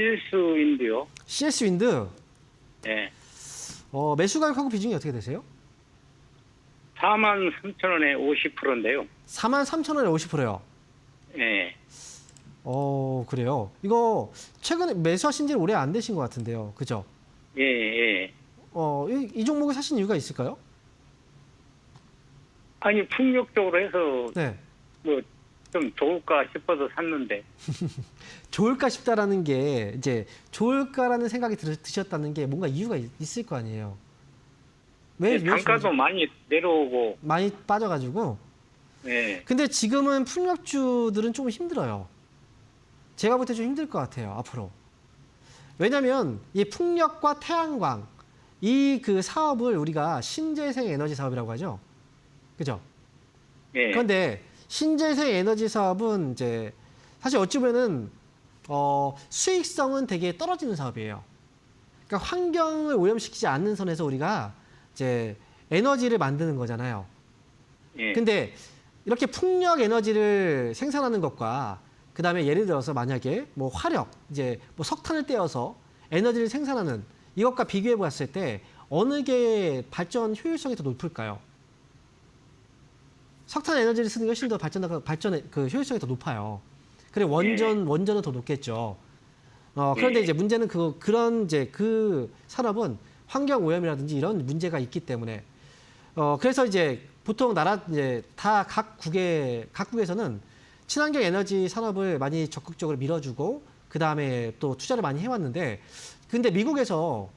실수인데요. CS 윈드 예. 어, 매수 가격하고 비중이 어떻게 되세요? 4만 3천 원에 50%인데요. 4만 3천 원에 50%요. 예. 어, 그래요. 이거 최근에 매수하신 지 오래 안 되신 것 같은데요. 그죠? 예, 예. 어, 이, 이 종목을 사신 이유가 있을까요? 아니, 풍력적으로 해서 네. 뭐 좀 좋을까 싶어서 샀는데, 좋을까 싶다라는 게 이제 좋을까라는 생각이 들, 드셨다는 게 뭔가 이유가 있, 을거 아니에요. 왜, 예, 왜 단가도 좋은지 많이 내려오고, 많이 빠져가지고 예. 근데 지금은 풍력주들은 좀 힘들어요. 제가 볼 때 좀 힘들 것 같아요, 앞으로. 왜냐면 이 풍력과 태양광, 이 그 사업을 우리가 신재생 에너지 사업이라고 하죠. 그죠? 예. 그런데 신재생 에너지 사업은 이제 사실 어찌 보면은 어, 수익성은 되게 떨어지는 사업이에요. 그러니까 환경을 오염시키지 않는 선에서 우리가 이제 에너지를 만드는 거잖아요. 예. 근데 이렇게 풍력 에너지를 생산하는 것과 그다음에 예를 들어서 만약에 뭐 화력 이제 뭐 석탄을 떼어서 에너지를 생산하는 이것과 비교해 봤을 때 어느 게 발전 효율성이 더 높을까요? 석탄 에너지를 쓰는 게 훨씬 더 발전 발전의 그 효율성이 더 높아요. 그래 원전 원전은 더 높겠죠. 어 그런데 예. 이제 문제는 그 그런 이제 그 산업은 환경 오염이라든지 이런 문제가 있기 때문에 어 그래서 이제 보통 나라 이제 다 각 국의 각국에서는 친환경 에너지 산업을 많이 적극적으로 밀어주고 그 다음에 또 투자를 많이 해왔는데 근데 미국에서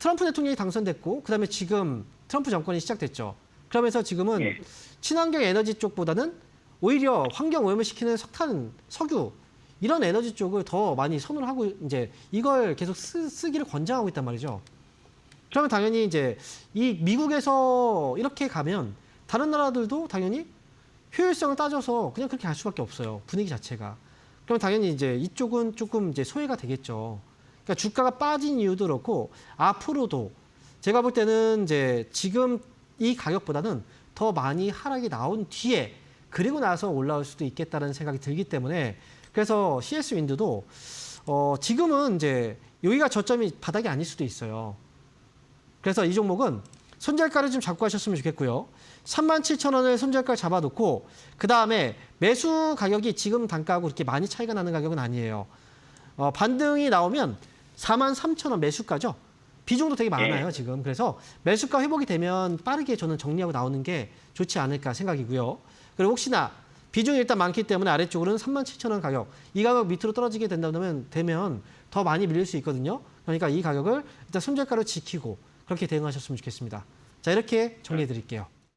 트럼프 대통령이 당선됐고 그 다음에 지금 트럼프 정권이 시작됐죠. 그러면서 지금은 예. 친환경 에너지 쪽보다는 오히려 환경 오염을 시키는 석탄, 석유 이런 에너지 쪽을 더 많이 선호를 하고 이제 이걸 계속 쓰, 쓰기를 권장하고 있단 말이죠. 그러면 당연히 이제 이 미국에서 이렇게 가면 다른 나라들도 당연히 효율성을 따져서 그냥 그렇게 할 수밖에 없어요. 분위기 자체가. 그럼 당연히 이제 이쪽은 조금 이제 소외가 되겠죠. 그러니까 주가가 빠진 이유도 그렇고 앞으로도 제가 볼 때는 이제 지금 이 가격보다는 더 많이 하락이 나온 뒤에 그리고 나서 올라올 수도 있겠다는 생각이 들기 때문에 그래서 CS 윈드도 어 지금은 이제 여기가 저점이 바닥이 아닐 수도 있어요. 그래서 이 종목은 손절가를 좀 잡고 하셨으면 좋겠고요. 37,000원을 손절가 잡아놓고 그 다음에 매수 가격이 지금 단가하고 그렇게 많이 차이가 나는 가격은 아니에요. 어, 반등이 나오면 43,000원 매수가죠. 비중도 되게 많아요 지금. 그래서 매수가 회복이 되면 빠르게 저는 정리하고 나오는 게 좋지 않을까 생각이고요. 그리고 혹시나 비중이 일단 많기 때문에 아래쪽으로는 37,000원 가격. 이 가격 밑으로 떨어지게 된다면 되면 더 많이 밀릴 수 있거든요. 그러니까 이 가격을 일단 손절가로 지키고 그렇게 대응하셨으면 좋겠습니다. 자 이렇게 정리해 드릴게요.